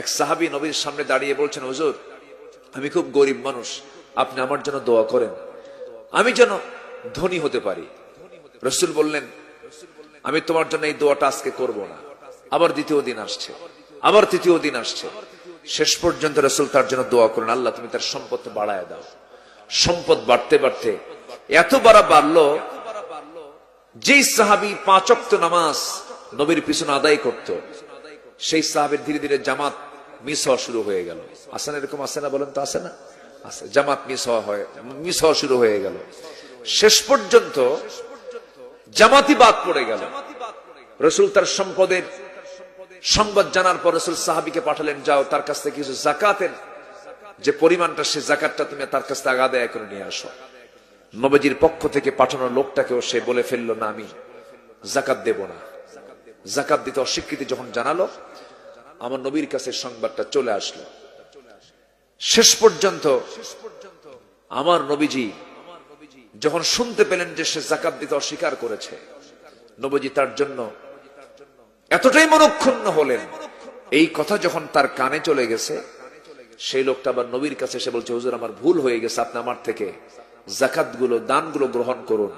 এক সাহাবি নবীর সামনে দাঁড়িয়ে বলছেন, হুজুর, আমি খুব গরিব মানুষ, আপনি আমার জন্য দোয়া করেন। আমি যেন ধনী হতে পারি। রসুল বললেন, আমি তোমার জন্য এই দোয়াটা আজকে করব না। আবার দ্বিতীয় দিন আসছে, আবার তৃতীয় দিন আসছে। শেষ পর্যন্ত রসুল তার জন্য দোয়া করেন আল্লাহ, তুমি তার সম্পদ বাড়ায় দাও। সম্পদ বাড়তে বাড়তে এত বাড়া বাড়লো, যেই সাহাবি পাঁচক্ত নামাজ নবীর পিছনে আদায় করত, সেই সাহাবের ধীরে ধীরে জামাত মিস হওয়া শুরু হয়ে গেল। আসেন এরকম আসে না বলেন তো আসে না? আছে জামাত মিস হওয়া হয়, মিস হওয়া শুরু হয়ে গেল। শেষ পর্যন্ত জামাতি বাদ পড়ে গেল। রসুল তার সম্পদের সংবাদ জানার পর রসুল সাহাবিকে পাঠালেন, যাও তার কাছ থেকে কিছু জাকাতের, যে পরিমাণটা সে জাকাতটা তুমি তার কাছ থেকে আগাদায় করে নিয়ে আসো। নবজির পক্ষ থেকে পাঠানো লোকটাকেও সে বলে ফেলল, না, আমি জাকাত দেব না। জাকাত দিতে অস্বীকৃতি যখন জানালো আমার নবীর কাছে সংবাদটা চলে আসলো। শেষ পর্যন্ত আমার নবীজি যখন শুনতে পেলেন যে সে জাকাত দিতে অস্বীকার করেছে, নবজি তার জন্য এতটাই মনক্ষুণ্ণ হলেন। এই কথা যখন তার কানে চলে গেছে, সেই লোকটা আবার নবীর কাছে এসে বলছে, হুজুর, আমার ভুল হয়ে গেছে, আপনি আমার থেকে জাকাতগুলো দানগুলো গ্রহণ করুন।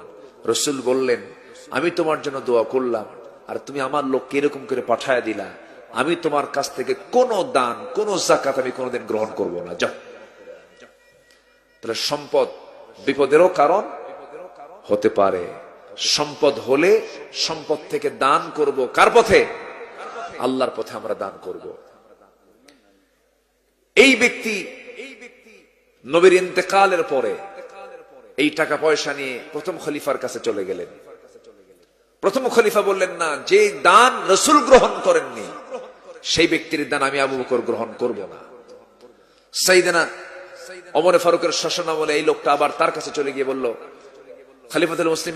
রসুল বললেন, আমি তোমার জন্য দোয়া করলাম, আর তুমি আমার লোককে এরকম করে পাঠায় দিলা। আমি তোমার কাছ থেকে কোনো দান, কোন জাকাত আমি কোনোদিন গ্রহণ করব না। যাও। তাহলে সম্পদ বিপদেরও কারণ হতে পারে। সম্পদ হলে সম্পদ থেকে দান করব কার পথে? আল্লাহর পথে আমরা দান করব। এই ব্যক্তি নবীর ইন্তেকালের পরে এই টাকা পয়সা নিয়ে প্রথম খলিফার কাছে চলে গেলেন। প্রথম খলিফা বললেন, না, যে দান রসুল গ্রহণ করেননি সেই ব্যক্তির দান আমি আবু বকর গ্রহণ করব না। সাইদানা অমরে ফারুকের শাসন আমলে এই লোকটা আবার তার কাছে চলে গিয়ে বলল, খালিফাতুল মুসলিম,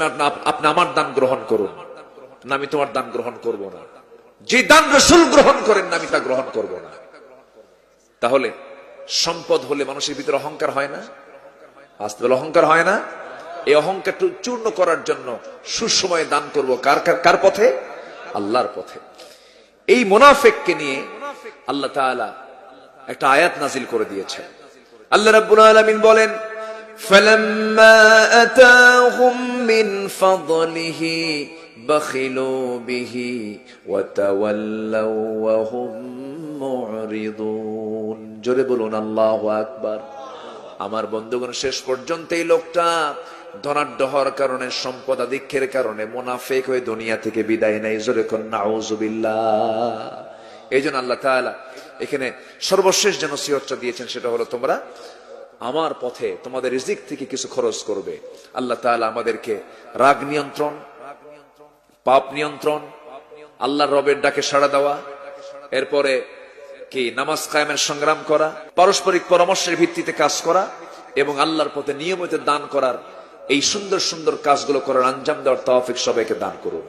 আপনি আমার দান গ্রহণ করুন। না, আমি তোমার দান গ্রহণ করব না। যে দান রসুল গ্রহণ করেন আমি তা গ্রহণ করব না। তাহলে সম্পদ হলে মানুষের ভিতরে অহংকার হয় না? আসতে বলে, অহংকার হয় না? এই অহংকার চূর্ণ করার জন্য সুসময়ে দান করব কার কার কার পথে? আল্লাহর পথে। এই মোনাফেককে নিয়ে আল্লাহ তাআলা একটা আয়াত নাজিল করে দিয়েছেন আল্লাহ রাব্বুল আলামিন বলেন فلما أتاهم من فضله بخلوا به وتولوا وهم معرضون জোরে বলুন আল্লাহ আকবার আমার বন্ধুগণ, শেষ পর্যন্ত এই লোকটা ধনাঢ্য হওয়ার কারণে, সম্পদ আধিক্যের কারণে মোনাফেক হয়ে দুনিয়া থেকে বিদায় নেই জোরে নাউজুবিল্লাহ। এই জন্য আল্লাহ এখানে সর্বশেষ যেন সিহরটা দিয়েছেন, সেটা হলো তোমরা আমার পথে তোমাদের রিজিক থেকে কিছু খরচ করবে। আল্লাহ তাআলা আমাদেরকে রাগ নিয়ন্ত্রণ, পাপ নিয়ন্ত্রণ, আল্লাহর রবের ডাকে সাড়া দেওয়া, এরপরে কি, নামাজ কায়েমের সংগ্রাম করা, পারস্পরিক পরামর্শের ভিত্তিতে কাজ করা এবং আল্লাহর পথে নিয়মিত দান করার এই সুন্দর সুন্দর কাজগুলো করার আঞ্জাম দেওয়ার তহফিক সবাইকে দান করুন।